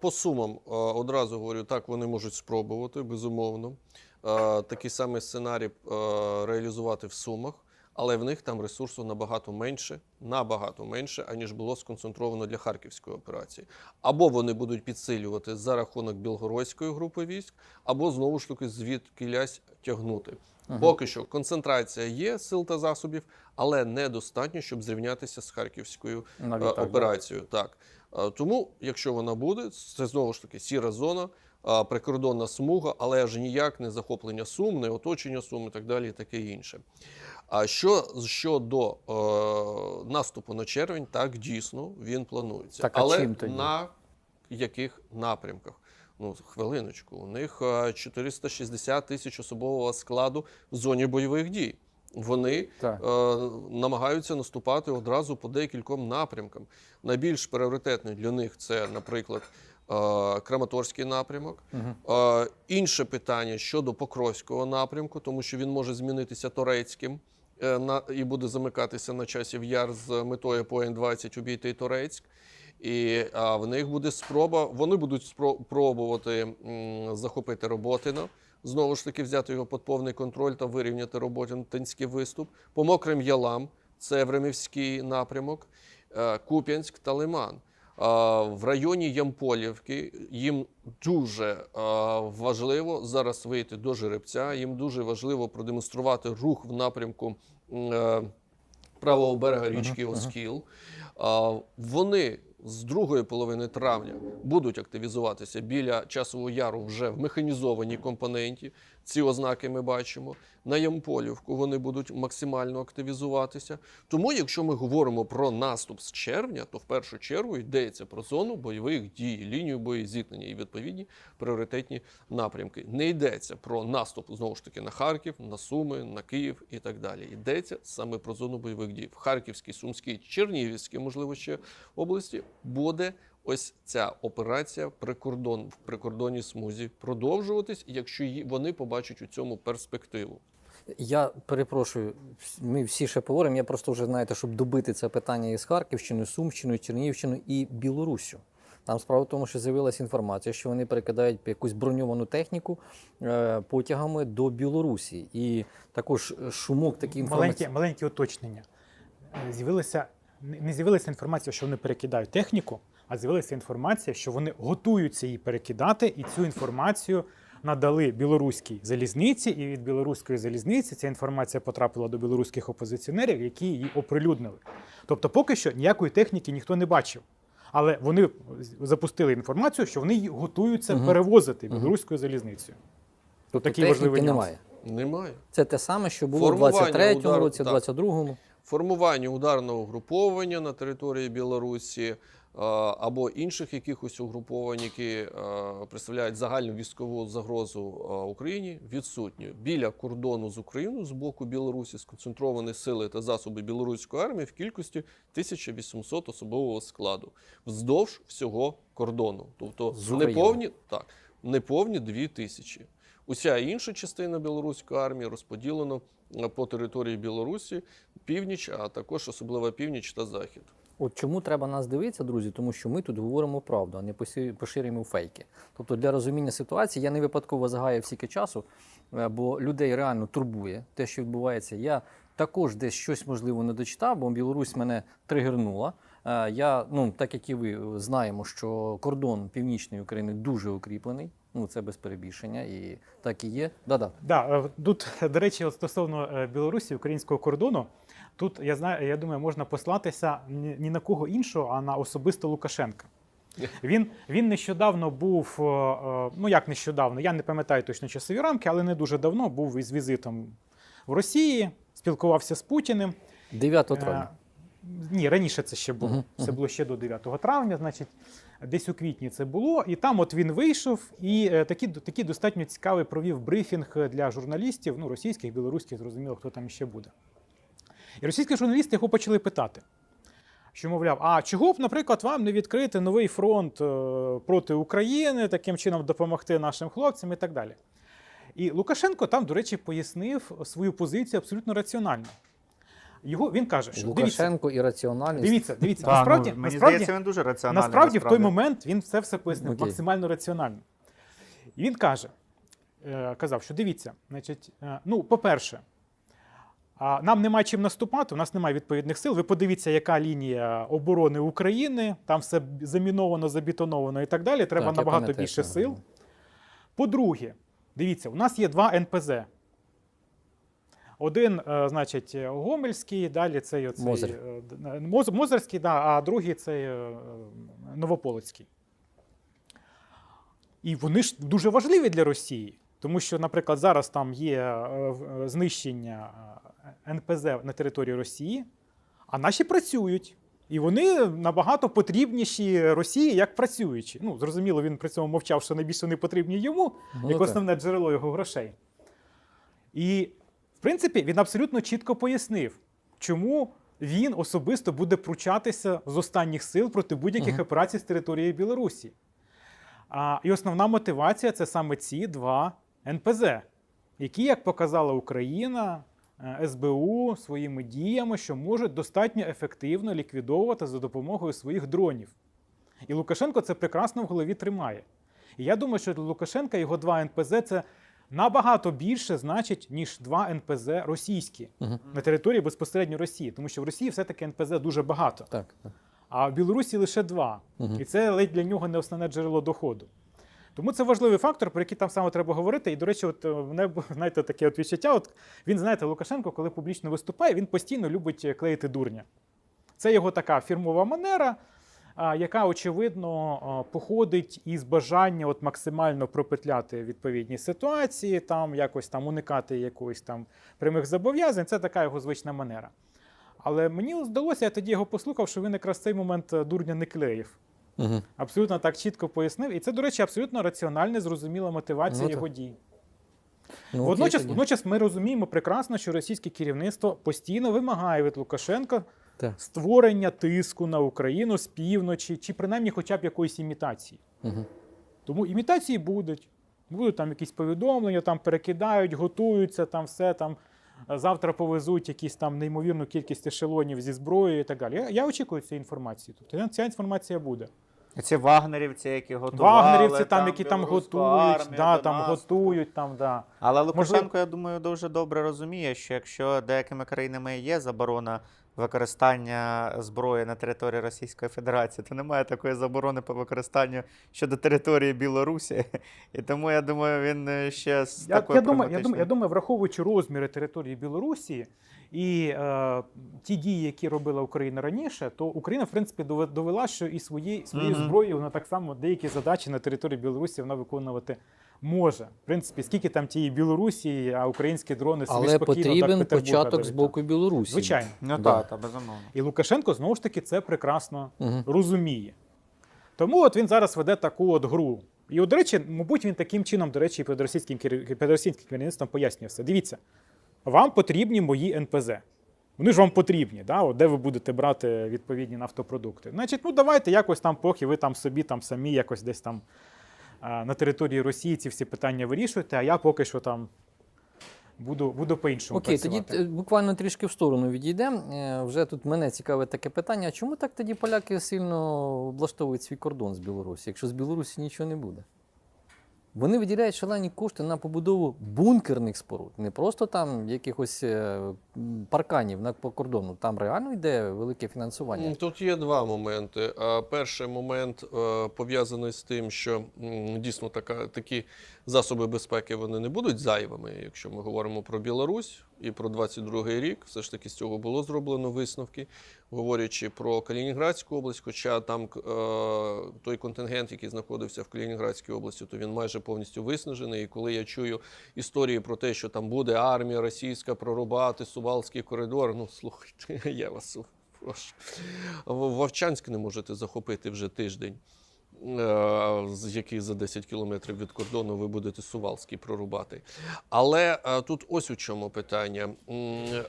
По сумам е, одразу говорю, так вони можуть спробувати, безумовно. Е, Такий самий сценарій е, реалізувати в сумах, але в них там ресурсу набагато менше, набагато менше, аніж було сконцентровано для харківської операції. Або вони будуть підсилювати за рахунок білгородської групи військ, або знову ж таки звідкилясь тягнути. Поки що концентрація є сил та засобів, але недостатньо, щоб зрівнятися з харківською Навіть е, так, операцією. Так. Е, Тому, якщо вона буде, це знову ж таки сіра зона, е, прикордонна смуга, але аж ніяк не захоплення сум, не оточення сум і так далі, і таке інше. А що щодо е, наступу на червень, так дійсно він планується. Так, а але чим тоді? на яких напрямках? Ну, хвилиночку, у них е, 460 тисяч особового складу в зоні бойових дій. Вони е, намагаються наступати одразу по декільком напрямкам. Найбільш пріоритетний для них це, наприклад, е, Краматорський напрямок. Е, інше питання щодо Покровського напрямку, тому що він може змінитися турецьким е, на, і буде замикатися на часів яр з метою по Н-20 обійти Турецьк. І а, в них буде спроба, вони будуть спро- пробувати м, захопити Роботино, знову ж таки взяти його під повний контроль та вирівняти Роботинський виступ. По мокрим ялам це Времівський напрямок, е, Куп'янськ та Лиман. В районі Ямполівки їм дуже важливо зараз вийти до жеребця. Їм дуже важливо продемонструвати рух в напрямку е, правого берега річки Оскіл. Вони з другої половини травня будуть активізуватися біля часового яру вже в механізованій компоненті. Ці ознаки ми бачимо. На Ямполівку вони будуть максимально активізуватися. Тому, якщо ми говоримо про наступ з червня, то в першу чергу йдеться про зону бойових дій, лінію боєзіткнення і відповідні пріоритетні напрямки. Не йдеться про наступ знову ж таки на Харків, на Суми, на Київ і так далі. Йдеться саме про зону бойових дій. В Харківській, Сумській, Чернігівській, можливо, ще області буде ось ця операція прикордон в прикордонній смузі продовжуватись, якщо її- вони побачать у цьому перспективу. Я перепрошую, ми всі ще поговоримо. Я просто вже знаєте, щоб добити це питання із Харківщиною, Сумщиною, Чернігівщиною і Білоруссю. Там справа в тому, що з'явилася інформація, що вони перекидають якусь броньовану техніку е, потягами до Білорусі. І також е, шумок такий інформації. Маленьке, маленьке уточнення. Е, З'явилося не не з'явилася інформація, що вони перекидають техніку, а з'явилася інформація, що вони готуються її перекидати, і цю інформацію надали білоруській залізниці. І від білоруської залізниці ця інформація потрапила до білоруських опозиціонерів, які її оприлюднили. Тобто, поки що ніякої техніки ніхто не бачив. Але вони запустили інформацію, що вони її готуються Мгм. перевозити білоруською залізницею. Тобто такий техніки важливий нюанс. немає. Немає. Це те саме, що було в 23-му році, так. 22-му. формування ударного угруповання на території Білорусі або інших якихось угруповань, які е, представляють загальну військову загрозу е, Україні, відсутні. Біля кордону з Україною з боку Білорусі сконцентровані сили та засоби білоруської армії в кількості 1800 особового складу вздовж всього кордону. Тобто З не так, не повні 2000. Уся інша частина білоруської армії розподілена е, по території Білорусі, північ, а також особливо північ та захід. От чому треба нас дивитися, друзі? Тому що ми тут говоримо правду, а не поширюємо фейки. Тобто для розуміння ситуації я не випадково загаяв стільки часу, е, бо людей реально турбує те, що відбувається. Я також десь щось можливо не дочитав, бо Білорусь мене тригернула. Е, Я, ну так як і ви знаємо, що кордон північної України дуже укріплений. Ну це без перебільшення, і так і є. Да-да. Да, е, тут, до речі, от стосовно е, Білорусі, українського кордону, тут я знаю, я думаю, можна послатися ні, на кого іншого, а на особисто Лукашенка. Він, він нещодавно був, е, е, ну як нещодавно, я не пам'ятаю точно часові рамки, але не дуже давно був із візитом в Росії, спілкувався з Путіним. 9 Е, травня. Ні, раніше це ще було. Це було ще до 9 травня, значить, десь у квітні це було. І там от він вийшов, і такий, такий достатньо цікавий провів брифінг для журналістів, ну, російських, білоруських, зрозуміло, хто там ще буде. І російські журналісти його почали питати. Що, мовляв, а чого б, наприклад, вам не відкрити новий фронт е, проти України, таким чином допомогти нашим хлопцям і так далі. І Лукашенко там, до речі, пояснив свою позицію абсолютно раціонально. Його він каже, що дивіться, Лукашенко ірраціональність. дивіться, дивіться, Та, насправді, ну, мені насправді, здається, він дуже раціональний. насправді в той момент він це все пояснив Окей. максимально раціонально. І він каже, е, казав, що дивіться, значить, е, ну, по-перше, нам немає чим наступати, у нас немає відповідних сил. Ви подивіться, яка лінія оборони України, там все заміновано, забетоновано і так далі. Треба Так, набагато пам'ятаю, більше сил. По-друге, дивіться, у нас є два НПЗ. Один, е, значить, Гомельський, далі цей оцей, Мозер. е, е, Моз- Мозерський, да, а другий цей е, Новополоцький. І вони ж дуже важливі для Росії, тому що, наприклад, зараз там є знищення НПЗ на території Росії, а наші працюють. І вони набагато потрібніші Росії як працюючі. Ну, зрозуміло, він при цьому мовчав, що найбільше не потрібні йому, Ну, як так. основне джерело його грошей. І, в принципі, він абсолютно чітко пояснив, чому він особисто буде пручатися з останніх сил проти будь-яких Мгм. операцій з території Білорусі. А, і основна мотивація це саме ці два НПЗ, які, як показала Україна, СБУ своїми діями, що можуть достатньо ефективно ліквідовувати за допомогою своїх дронів. І Лукашенко це прекрасно в голові тримає. І я думаю, що для Лукашенка його два НПЗ це набагато більше значить, ніж два НПЗ російські Мгм. на території безпосередньо Росії, тому що в Росії все-таки НПЗ дуже багато, Так, так. а в Білорусі лише два. Мгм. І це ледь для нього не основне джерело доходу. Тому це важливий фактор, про який там саме треба говорити. І, до речі, от мене знаєте, таке от відчуття. От він, знаєте, Лукашенко, коли публічно виступає, він постійно любить е, клеїти дурня. Це його така фірмова манера, яка, очевидно, походить із бажання от максимально пропетляти відповідні ситуації, там якось там уникати якоїсь там прямих зобов'язань. Це така його звична манера. Але мені здалося, я тоді його послухав, що він якраз цей момент е, дурня не клеїв. Угу. Абсолютно так чітко пояснив. І це, до речі, абсолютно раціональна, зрозуміла мотивація Ну, його дій. Ну, Водночас, тоді. водночас ми розуміємо прекрасно, що російське керівництво постійно вимагає від Лукашенка Так. створення тиску на Україну з півночі, чи принаймні хоча б якоїсь імітації. Мгм. Тому імітації будуть. Будуть там якісь повідомлення, там перекидають, готуються, там все там. е, Завтра повезуть якісь там неймовірну кількість ешелонів зі зброєю і так далі. Я, я очікую цієї інформації. Тобто ця інформація буде. Ці вагнерівці, які готували. Вагнерівці там, які там готують, армію да, там готують, там, да. Але Лукашенко, Можливо- я думаю, дуже добре розуміє, що якщо деякими країнами є заборона використання зброї на території Російської Федерації, то немає такої заборони по використанню щодо території Білорусі. І тому я думаю, він е, ще з Я, такою я, думаю, я, думаю, я думаю, враховуючи розміри території Білорусі і е, ті дії, які робила Україна раніше, то Україна, в принципі, довела, що і свої, своєю Мгм. зброєю вона так само деякі задачі на території Білорусі вона виконувати може. В принципі, скільки там тієї Білорусі, а українські дрони собі Але спокійно потрібен так Петербурга початок з долітають. боку Білорусі. Звичайно. Ну Да. так, та, безумовно. І Лукашенко знову ж таки це прекрасно Мгм. розуміє. Тому от він зараз веде таку от гру. І, от, до речі, мабуть, він таким чином, до речі, і перед російським, перед російським керівництвом пояснює все. Дивіться, вам потрібні мої НПЗ. Вони ж вам потрібні, да? от де ви будете брати відповідні нафтопродукти. Значить, ну давайте якось там, поки ви там собі там самі якось десь там на території Росії ці всі питання вирішуєте, а я поки що там буду, буду по-іншому Окей, тоді працювати. тоді буквально трішки в сторону відійдемо. Е, Вже тут мене цікаве таке питання: а чому так тоді поляки сильно облаштовують свій кордон з Білорусі, якщо з Білорусі нічого не буде? Вони виділяють шалені кошти на побудову бункерних споруд, не просто там якихось е, парканів на кордону. Там реально йде велике фінансування. Тут є два моменти. Перший момент е, пов'язаний з тим, що дійсно така, такі засоби безпеки вони не будуть зайвими, якщо ми говоримо про Білорусь і про 22-й рік. Все ж таки з цього було зроблено висновки, говорячи про Калінінградську область. Хоча там е, той контингент, який знаходився в Калінінградській області, то він майже повністю виснажений. І коли я чую історії про те, що там буде армія російська прорубати Сувалський коридор, ну слухайте, я вас Прошу. Вовчанськ не можете захопити вже тиждень, е, з який за 10 кілометрів від кордону ви будете Сувалський прорубати. Але е, тут ось у чому питання.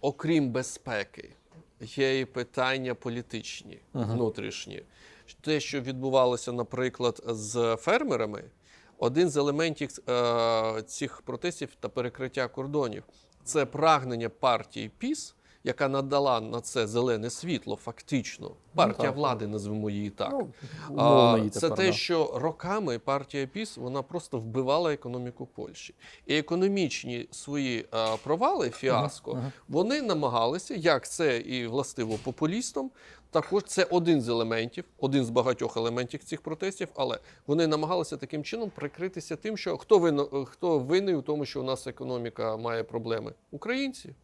Окрім безпеки, є і питання політичні, внутрішні. Те, що відбувалося, наприклад, з фермерами, один з елементів е, цих протестів та перекриття кордонів це прагнення партії ПІС яка надала на це зелене світло, фактично. Партія так, влади, назвемо її так. Ну, А, її це тепер, те, да. що роками партія ПІС вона просто вбивала економіку Польщі. І економічні свої а, провали, фіаско, вони намагалися, як це і властиво популістам. Також це один з елементів, один з багатьох елементів цих протестів, але вони намагалися таким чином прикритися тим, що хто винен, хто винний у тому, що у нас економіка має проблеми? Українці.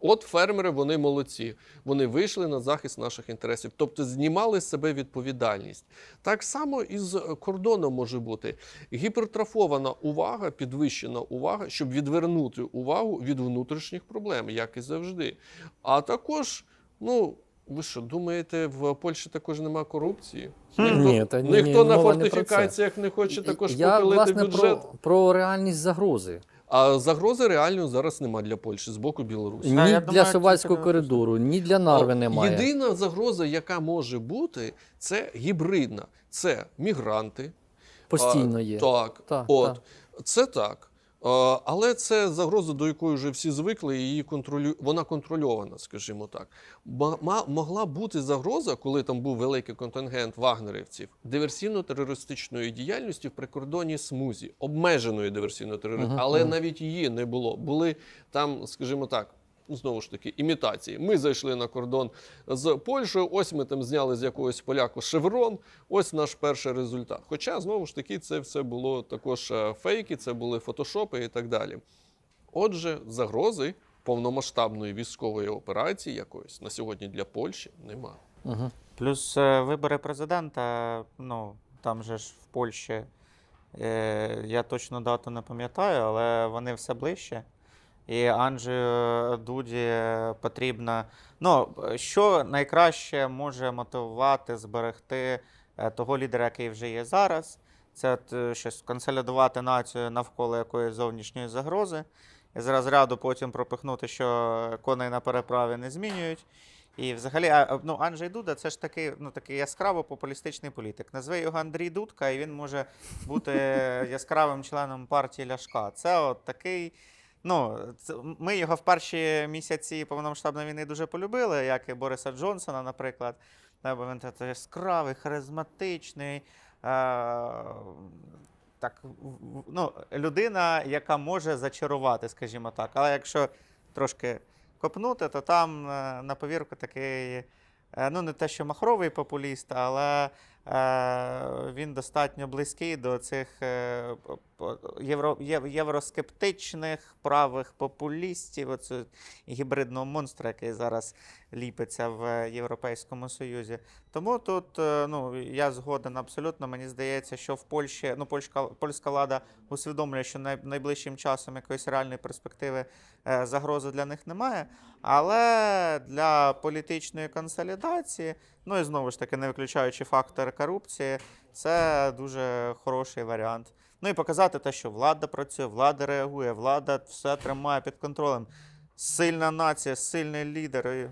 От фермери вони молодці. Вони вийшли на захист наших інтересів, тобто знімали з себе відповідальність. Так само і з кордоном може бути гіпертрофована увага, підвищена увага, щоб відвернути увагу від внутрішніх проблем, як і завжди. А також, ну. Ви що, думаєте, в Польщі також нема корупції? Ні, та ні, ніхто ні, на мова не фортифікаціях не хоче також Я, попилити власне, бюджет. про, про реальність загрози. А загрози реально зараз немає для Польщі з боку Білорусі. Ні я для думаю, Сувальського коридору, ні для Нарви немає. Єдина загроза, яка може бути, це гібридна. Це мігранти. Постійно А. Так, Так, от так. це так. А, Але це загроза, до якої вже всі звикли, і її контролю... вона контрольована, скажімо так. Могла бути загроза, коли там був великий контингент вагнерівців, диверсійно-терористичної діяльності в прикордонній смузі, обмеженої диверсійно-терористичної, але навіть її не було. Були там, скажімо так. Знову ж таки, імітації. Ми зайшли на кордон з Польщею. Ось ми там зняли з якогось поляку шеврон. Ось наш перший результат. Хоча знову ж таки це все було також е, фейки, це були фотошопи і так далі. Отже, загрози повномасштабної військової операції якоїсь на сьогодні для Польщі нема. Угу. Плюс е, вибори президента, ну там же ж в Польщі, е, я точно дату не пам'ятаю, але вони все ближче. І Анджею Дуді потрібно. Ну, що найкраще може мотивувати, зберегти е, того лідера, який вже є зараз, це е, щось консолідувати націю навколо якоїсь зовнішньої загрози. І з розряду потім пропихнути, що коней на переправі не змінюють. І взагалі, ну, Анджей Дуда це ж такий, ну, такий яскраво популістичний політик. Назви його Андрій Дудка, і він може бути яскравим членом партії Ляшка. Це от такий. Ну, ми його в перші місяці повномасштабної війни дуже полюбили, як і Бориса Джонсона, наприклад. Бо він такий яскравий, харизматичний. Е- так, ну, людина, яка може зачарувати, скажімо так. Але якщо трошки копнути, то там е, на повірку такий, е, ну не те, що махровий популіст, але е, він достатньо близький до цих е, євро, єв- євроскептичних правих популістів, оцю гібридного монстра, який зараз ліпиться в Європейському Союзі. Тому тут е, ну, я згоден абсолютно. Мені здається, що в Польщі ну, польська, польська влада усвідомлює, що найближчим часом якоїсь реальної перспективи е, загрози для них немає. Але для політичної консолідації, ну і знову ж таки, не виключаючи фактор корупції, це дуже хороший варіант. Ну і показати те, що влада працює, влада реагує, влада все тримає під контролем. Сильна нація, сильний лідер.